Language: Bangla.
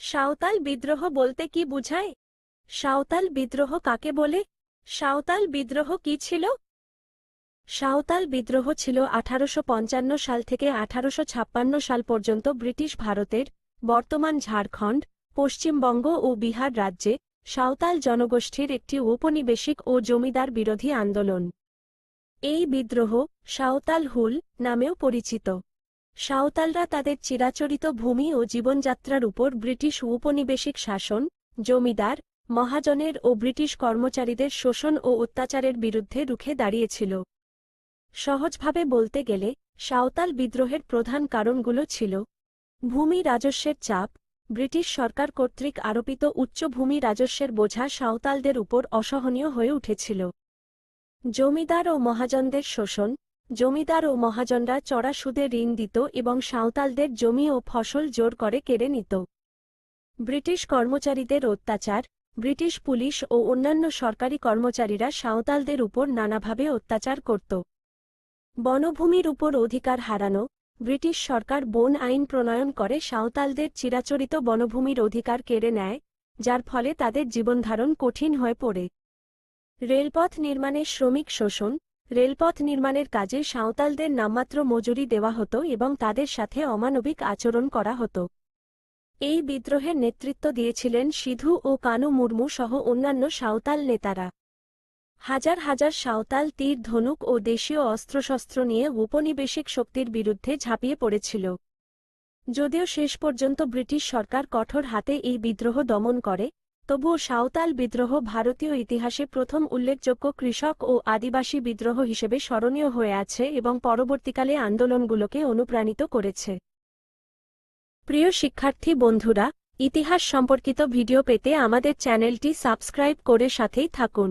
সাঁওতাল বিদ্রোহ বলতে কি বুঝায়? সাঁওতাল বিদ্রোহ কাকে বলে? সাঁওতাল বিদ্রোহ কি ছিল? সাঁওতাল বিদ্রোহ ছিল আঠারোশো পঞ্চান্ন সাল থেকে আঠারোশো ছাপ্পান্ন সাল পর্যন্ত ব্রিটিশ ভারতের, বর্তমান ঝাড়খণ্ড, পশ্চিমবঙ্গ ও বিহার রাজ্যে সাঁওতাল জনগোষ্ঠীর একটি ঔপনিবেশিক ও জমিদার বিরোধী আন্দোলন। এই বিদ্রোহ সাঁওতাল হুল নামেও পরিচিত। সাঁওতালরা তাদের চিরাচরিত ভূমি ও জীবনযাত্রার উপর ব্রিটিশ ঔপনিবেশিক শাসন, জমিদার, মহাজনের ও ব্রিটিশ কর্মচারীদের শোষণ ও অত্যাচারের বিরুদ্ধে রুখে দাঁড়িয়েছিল। সহজভাবে বলতে গেলে, সাঁওতাল বিদ্রোহের প্রধান কারণগুলো ছিল ভূমি রাজস্বের চাপ, ব্রিটিশ সরকার কর্তৃক আরোপিত উচ্চ ভূমি রাজস্বের বোঝা সাঁওতালদের উপর অসহনীয় হয়ে উঠেছিল। জমিদার ও মহাজনদের শোষণ জমিদার ও মহাজনরা চড়া সুদে ঋণ দিত এবং সাঁওতালদের জমি ও ফসল জোর করে কেড়ে নিত। ব্রিটিশ কর্মচারীদের অত্যাচার, ব্রিটিশ পুলিশ ও অন্যান্য সরকারি কর্মচারীরা সাঁওতালদের উপর নানাভাবে অত্যাচার করত। বনভূমির উপর অধিকার হারানো, ব্রিটিশ সরকার বন আইন প্রণয়ন করে সাঁওতালদের চিরাচরিত বনভূমির অধিকার কেড়ে নেয়, যার ফলে তাদের জীবনধারণ কঠিন হয়ে পড়ে। রেলপথ নির্মাণে শ্রমিক শোষণ রেলপথ নির্মাণের কাজে সাঁওতালদের নামমাত্র মজুরি দেওয়া হতো এবং তাদের সাথে অমানবিক আচরণ করা হতো। এই বিদ্রোহের নেতৃত্ব দিয়েছিলেন সিধু ও কানু মুর্মু সহ অন্যান্য সাঁওতাল নেতারা। হাজার হাজার সাঁওতাল তীর, ধনুক ও দেশীয় অস্ত্রশস্ত্র নিয়ে ঔপনিবেশিক শক্তির বিরুদ্ধে ঝাঁপিয়ে পড়েছিল। যদিও শেষ পর্যন্ত ব্রিটিশ সরকার কঠোর হাতে এই বিদ্রোহ দমন করে তবুও সাঁওতাল বিদ্রোহ ভারতীয় ইতিহাসে প্রথম উল্লেখযোগ্য কৃষক ও আদিবাসী বিদ্রোহ হিসেবে স্মরণীয় হয়ে আছে এবং পরবর্তীকালে আন্দোলনগুলোকে অনুপ্রাণিত করেছে। প্রিয় শিক্ষার্থী বন্ধুরা, ইতিহাস সম্পর্কিত ভিডিও পেতে আমাদের চ্যানেলটি সাবস্ক্রাইব করে সাথেই থাকুন।